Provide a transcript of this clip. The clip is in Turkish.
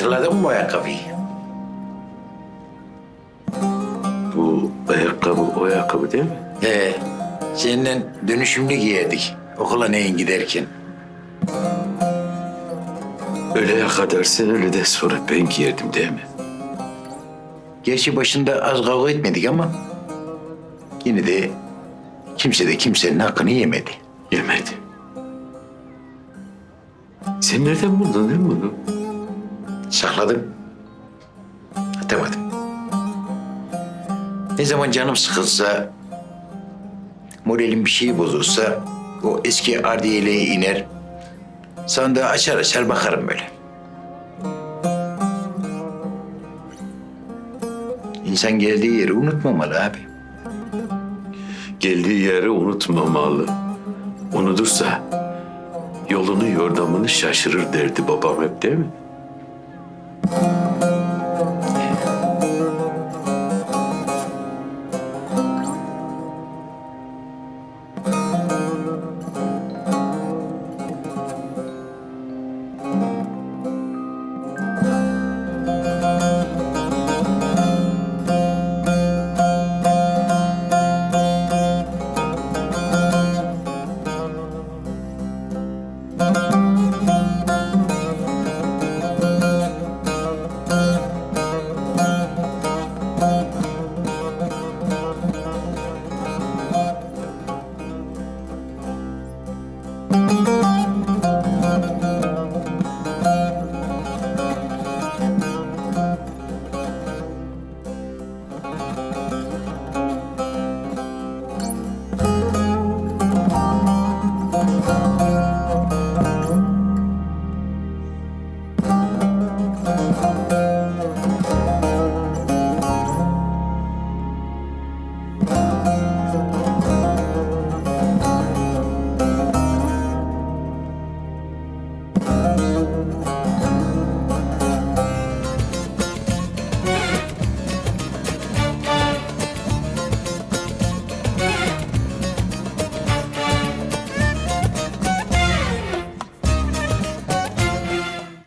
Yakaladın mı bu ayakkabıyı? Bu ayakkabı o ayakkabı değil mi? He, seninle dönüşümlü giyerdik. Okula neyin giderken. Öyle yaka dersen öyle de sonra ben giyerdim değil mi? Gerçi başında az kavga etmedik ama... Yine de kimse de kimsenin hakkını yemedi. Yemedi. Sen nereden buldun değil mi bunu? Sakladım. Atamadım. Ne zaman canım sıkılsa, moralim bir şey bozulsa o eski ardiyeliğe iner. Sandığı açar açar bakarım böyle. İnsan geldiği yeri unutmamalı abi. Geldiği yeri unutmamalı. Unutursa yolunu yordamını şaşırır derdi babam hep değil mi?